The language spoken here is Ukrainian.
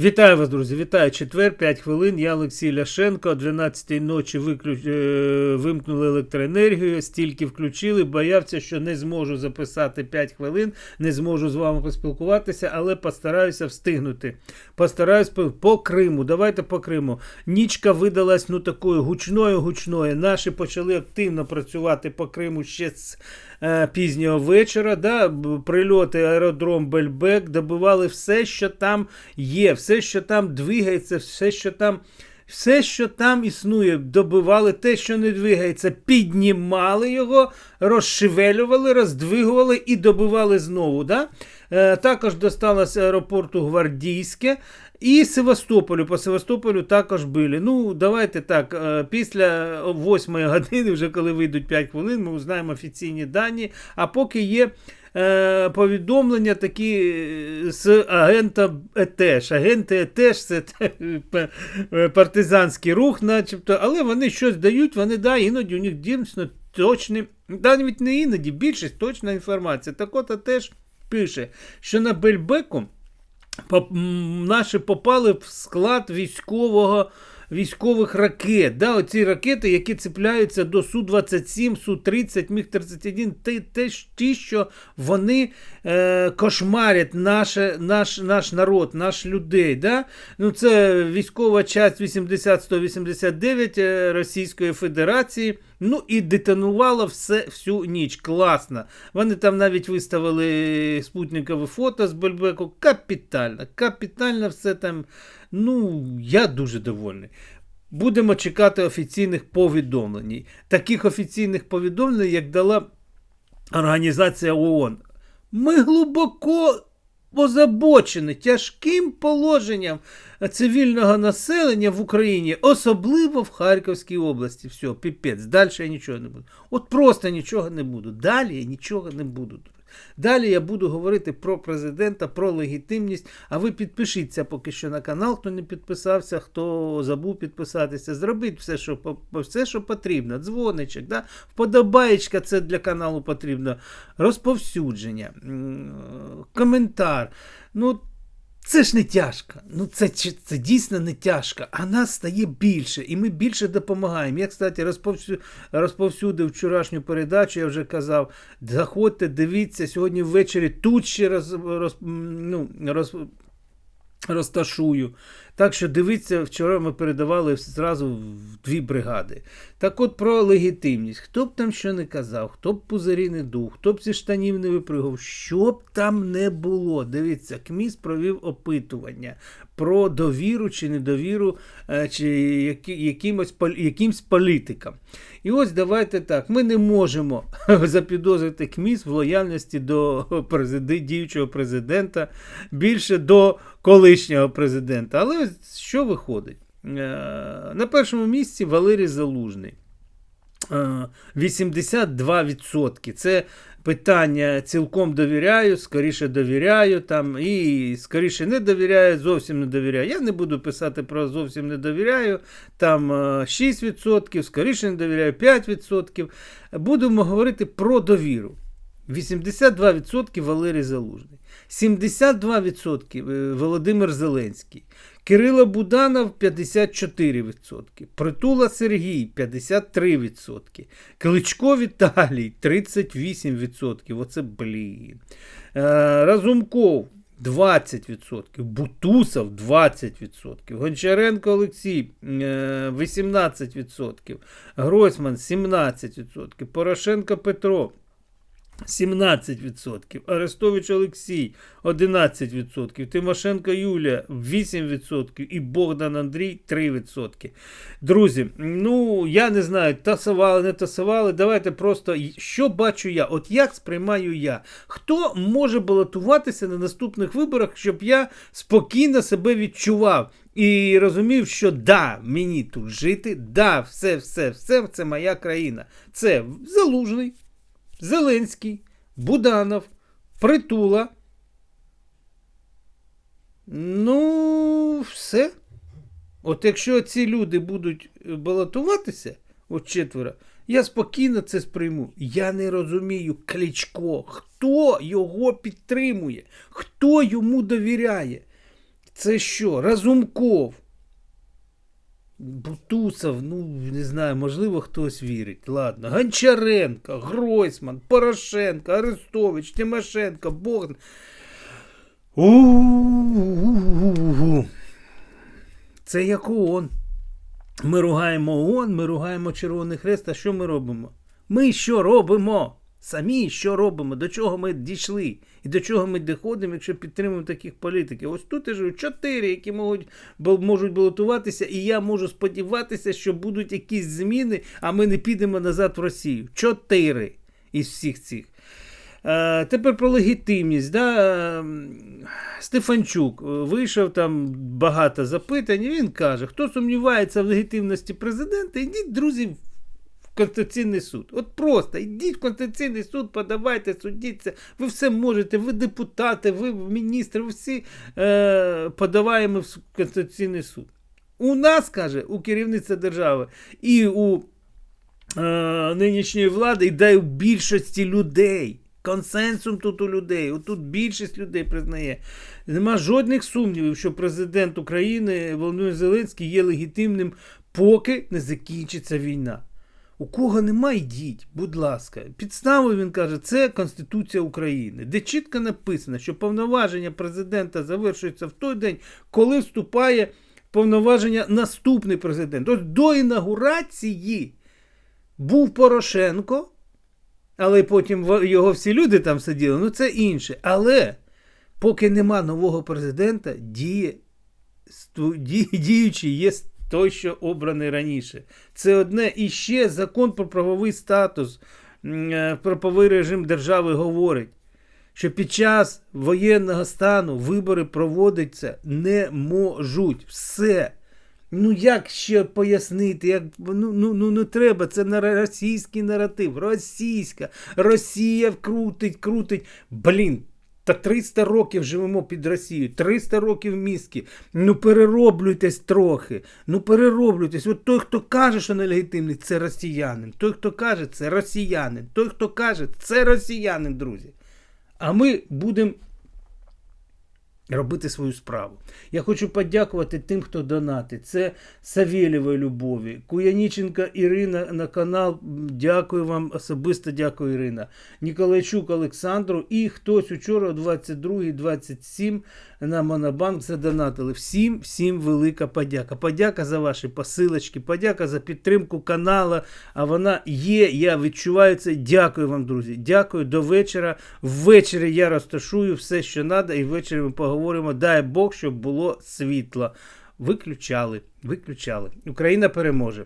Вітаю вас, друзі! Вітаю четвер, 5 хвилин. Я Олексій Ляшенко. О 12 ночі виклю... е, вимкнули електроенергію, стільки включили. Боявся, що не зможу записати 5 хвилин, не зможу з вами поспілкуватися, але постараюся встигнути. Постараюсь по, Криму. Давайте по Криму. Нічка видалась ну такою гучною гучною. Наші почали активно працювати по Криму ще з пізнього вечора. Да? Прильоти, аеродром Бельбек, добивали все, що там є, все, що там двигається, все, що там. Все, що там існує, добивали те, що не двигається, піднімали його, розшевелювали, роздвигували і добивали знову. Да? Е, також досталося аеропорту Гвардійське і Севастополю. По Севастополю також били. Ну, давайте так. е, Після 8 години, вже коли вийдуть 5 хвилин, ми узнаємо офіційні дані. А поки є е, повідомлення такі з агента ЕТЕШ. Агенти ЕТЕШ це партизанський рух, начебто, але вони щось дають, вони да, іноді у них дійсно точні, навіть не іноді, більшість точна інформація. Так от ЕТЕШ пише, що на Бельбеку наші попали в склад військового. Військових ракет, да, оці ракети, які цепляються до Су-27, Су-30, Міг-31, те, те, ті, що вони е, кошмарять наше, наш, наш народ, наш людей. Да? Ну, це військова часть 80-189 е, Російської Федерації. Ну і детонувало все всю ніч. Класно. Вони там навіть виставили спутникове фото з Бельбеку. Капітально, капітально все там. Ну, я дуже довольний. Будемо чекати офіційних повідомлень. Таких офіційних повідомлень, як дала Організація ООН. Ми глибоко озабочені тяжким положенням цивільного населення в Україні, особливо в Харківській області. Все, піпець. Далі я нічого не буду. От просто нічого не буду. Далі я нічого не буду. Далі я буду говорити про президента, про легітимність. А ви підпишіться поки що на канал, хто не підписався, хто забув підписатися. Зробіть все, що все, що потрібно. Дзвоничок, да? вподобаєчка це для каналу потрібно. Розповсюдження, коментар. Ну, це ж не тяжко. Ну, це, це дійсно не тяжко, а нас стає більше, і ми більше допомагаємо. Я, кстати, розповсю... розповсюдив вчорашню передачу, я вже казав. Заходьте, дивіться, сьогодні ввечері тут ще роз... Роз... Ну, роз... розташую. Так що дивіться, вчора ми передавали зразу в дві бригади. Так от про легітимність. Хто б там що не казав, хто б пузирі не дух, хто б зі штанів не випригав, що б там не було. Дивіться, КМІС провів опитування про довіру чи недовіру е, чи якимось, якимсь політикам. І ось давайте так. Ми не можемо запідозрити КМІС в лояльності до президи, діючого президента, більше до колишнього президента. Але що виходить? Е, На першому місці Валерій Залужний. Е, 82%. Це питання цілком довіряю, скоріше довіряю там, і скоріше не довіряю, зовсім не довіряю. Я не буду писати про зовсім не довіряю. Там е, 6%, скоріше не довіряю, 5%. Будемо говорити про довіру. 82% Валерій Залужний, 72% е, Володимир Зеленський, Кирило Буданов 54%, Притула Сергій 53%, Кличко Віталій 38%. Оце блін. Е, Разумков 20%, Бутусов 20%, Гончаренко Олексій е, 18%, Гройсман 17%, Порошенко Петро 17%, Арестович Олексій 11%, Тимошенко Юлія 8% і Богдан Андрій 3%. Друзі, ну я не знаю, тасували, не тасували. Давайте просто що бачу я, от як сприймаю я. Хто може балотуватися на наступних виборах, щоб я спокійно себе відчував і розумів, що да, мені тут жити, да, все, все, все, це моя країна. Це Залужний. Зеленський, Буданов, Притула. Ну, все. От якщо ці люди будуть балотуватися, от четверо, я спокійно це сприйму. Я не розумію Кличко, хто його підтримує, хто йому довіряє. Це що? Разумков. Бутусов, ну не знаю, можливо, хтось вірить. Ладно. Гончаренко, Гройсман, Порошенко, Арестович, Тимошенко, Богдан. У-у-у-у-у. Це як ООН. Ми ругаємо ООН, ми ругаємо Червоний Хрест. А що ми робимо? Ми що робимо? Самі що робимо? До чого ми дійшли? І до чого ми доходимо, якщо підтримуємо таких політиків? Ось тут живу чотири, які можуть, можуть балотуватися, і я можу сподіватися, що будуть якісь зміни, а ми не підемо назад в Росію. Чотири із всіх цих. Е, тепер про легітимність. Да? е, Стефанчук е, вийшов там багато запитань. Він каже: хто сумнівається в легітимності президента, ідіть, друзі, Конституційний суд. От просто йдіть в Конституційний суд, подавайте, судіться. Ви все можете, ви депутати, ви міністри, ви всі е, подаваємо в Конституційний суд. У нас, каже, у керівництва держави і у е, нинішньої влади, і дай у більшості людей. Консенсум тут у людей. Отут більшість людей признає. Нема жодних сумнівів, що президент України Володимир Зеленський є легітимним, поки не закінчиться війна. У кого нема, йдіть, будь ласка. Підставою він каже, це Конституція України, де чітко написано, що повноваження президента завершуються в той день, коли вступає повноваження наступний президент. Ось до інаугурації був Порошенко, але потім його всі люди там сиділи, ну це інше. Але поки нема нового президента, діє діючий є той, що обраний раніше. Це одне. І ще закон про правовий статус, е, про правовий режим держави говорить, що під час воєнного стану вибори проводиться не можуть. Все. Ну як ще пояснити? Як, ну, ну, ну не треба, це на російський наратив. Російська. Росія крутить, крутить. Блін. Та 300 років живемо під Росією, 300 років мізки. Ну перероблюйтесь трохи. Ну перероблюйтесь. От той, хто каже, що нелегітимний, це росіянин. Той, хто каже, це росіянин. Той, хто каже, це росіянин, друзі. А ми будемо робити свою справу. Я хочу подякувати тим, хто донатить. Це Савєлєва Любові, Куяніченка Ірина на канал. Дякую вам особисто, дякую, Ірина. Ніколайчук Олександру і хтось учора о 22.27 на Монобанк задонатили. Всім, всім велика подяка. Подяка за ваші посилочки, подяка за підтримку канала. А вона є. Я відчуваю це. Дякую вам, друзі. Дякую до вечора. Ввечері я розташую все, що треба, і ввечері ми поговоримо. Дай Бог, щоб було світло. Виключали, виключали. Україна переможе.